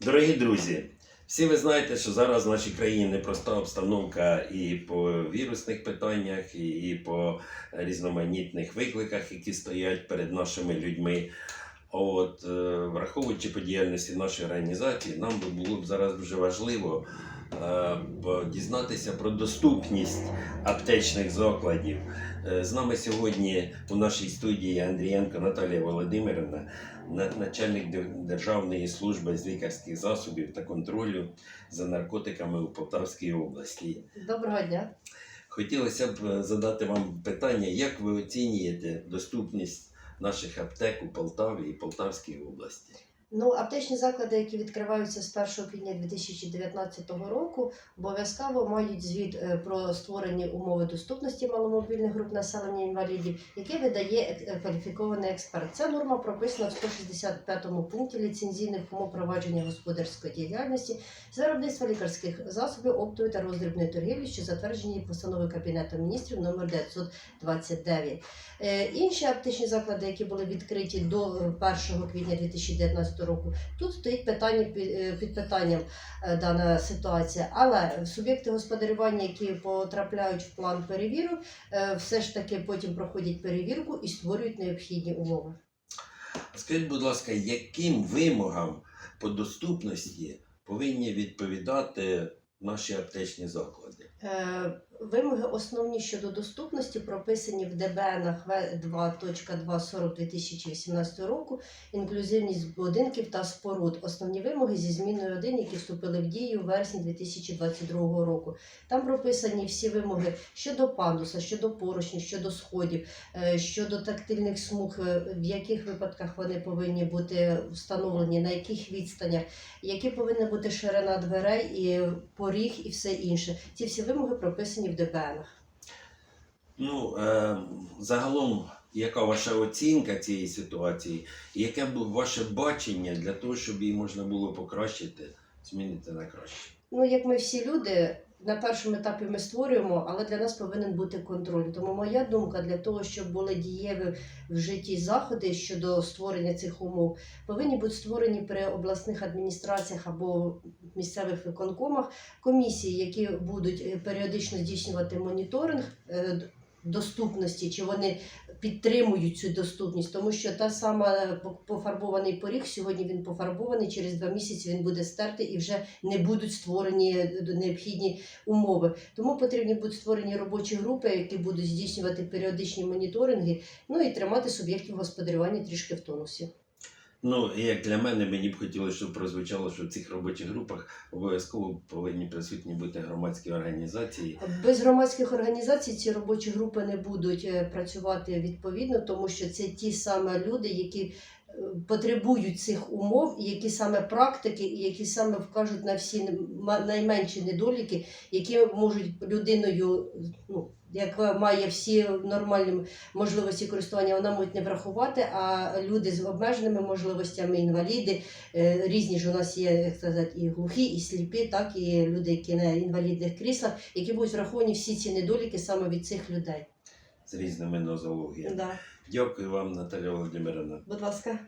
Дорогі друзі, всі ви знаєте, що зараз в нашій країні непроста обстановка і по вірусних питаннях, і, по різноманітних викликах, які стоять перед нашими людьми. От, е, враховуючи по діяльності нашої організації, нам би було б зараз дуже важливо дізнатися про доступність аптечних закладів. Е, З нами сьогодні у нашій студії Андрієнко Наталія Володимирівна, начальник Державної служби з лікарських засобів та контролю за наркотиками у Полтавській області. Доброго дня. Хотілося б е, задати вам питання, як ви оцінюєте доступність наших аптек у Полтаві і Полтавській області? Ну, аптечні заклади, які відкриваються з 1 квітня 2019 року, обов'язково мають звіт е, про створені умови доступності маломобільних груп населення інвалідів, яке видає е, кваліфікований експерт. Ця норма прописана в 165 пункті ліцензійних умов провадження господарської діяльності виробництва лікарських засобів оптової та роздрібної торгівлі, що затверджені постановою Кабінету міністрів номер 929. Е, Інші аптечні заклади, які були відкриті до е, 1 квітня 2019 року, тут стоїть питання під, е, під питанням е, дана ситуація. Але суб'єкти господарювання, які потрапляють в план перевірок, е, все ж таки потім проходять перевірку і створюють необхідні умови. Скажіть, будь ласка, яким вимогам по доступності повинні відповідати наші аптечні заклади? Вимоги основні щодо доступності прописані в ДБНах В2.240 2018 року, інклюзивність будинків та споруд. Основні вимоги зі зміною 1, які вступили в дію в вересні 2022 року. Там прописані всі вимоги щодо пандуса, щодо поручнів, щодо сходів, е, щодо тактильних смуг, е, в яких випадках вони повинні бути встановлені, на яких відстанях, які повинна бути ширина дверей і поріг і все інше. Ці всі вимоги прописані в ДБНах. Ну, е, загалом, яка ваша оцінка цієї ситуації, і яке б ваше бачення для того, щоб її можна було покращити, змінити на краще? Ну, як ми всі люди, на першому етапі ми створюємо, але для нас повинен бути контроль. Тому моя думка для того, щоб були дієві в житті заходи щодо створення цих умов, повинні бути створені при обласних адміністраціях або місцевих виконкомах комісії, які будуть е, періодично здійснювати моніторинг. Доступності, чи вони підтримують цю доступність, тому що та сама е, пофарбований поріг сьогодні він пофарбований, через два місяці він буде стертий і вже не будуть створені е, необхідні умови. Тому потрібні будуть створені робочі групи, які будуть здійснювати періодичні моніторинги, ну і тримати суб'єктів господарювання трішки в тонусі. Ну, як для мене, мені б хотілося, щоб прозвучало, що в цих робочих групах обов'язково повинні присутні бути громадські організації. Без громадських організацій ці робочі групи не будуть е, працювати відповідно, тому що це ті саме люди, які е, потребують цих умов, які саме практики, і які саме вкажуть на всі найменші недоліки, які можуть людиною, ну яка має всі нормальні можливості користування, вона може не врахувати. А люди з обмеженими можливостями, інваліди, е, різні ж у нас є, як сказати, і глухі, і сліпі, так і люди, які на інвалідних кріслах, які будуть враховані всі ці недоліки саме від цих людей. з різними нозологіями. Да. Дякую вам, Наталя Володимирівна. Будь ласка.